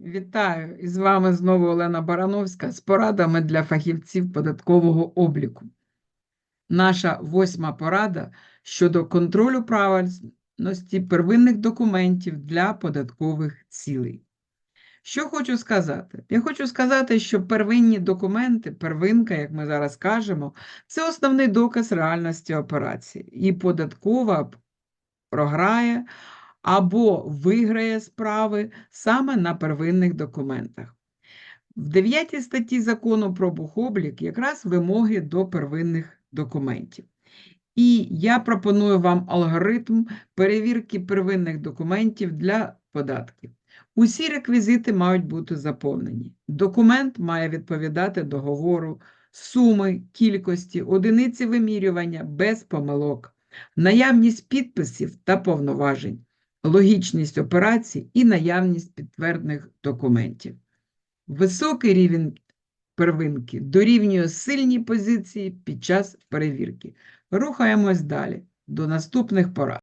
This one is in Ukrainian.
Вітаю! І з вами знову Олена Барановська з порадами для фахівців податкового обліку. Наша восьма порада щодо контролю правильності первинних документів для податкових цілей. Що хочу сказати? Я хочу сказати, що первинні документи, первинка, як ми зараз кажемо, це основний доказ реальності операції. І податкова програє або виграє справи саме на первинних документах. В 9 статті закону про бухоблік якраз вимоги до первинних документів. І я пропоную вам алгоритм перевірки первинних документів для податків. Усі реквізити мають бути заповнені. Документ має відповідати договору, суми, кількості, одиниці вимірювання без помилок, наявність підписів та повноважень, логічність операцій і наявність підтвердних документів. Високий рівень первинки дорівнює сильній позиції під час перевірки. Рухаємось далі до наступних порад.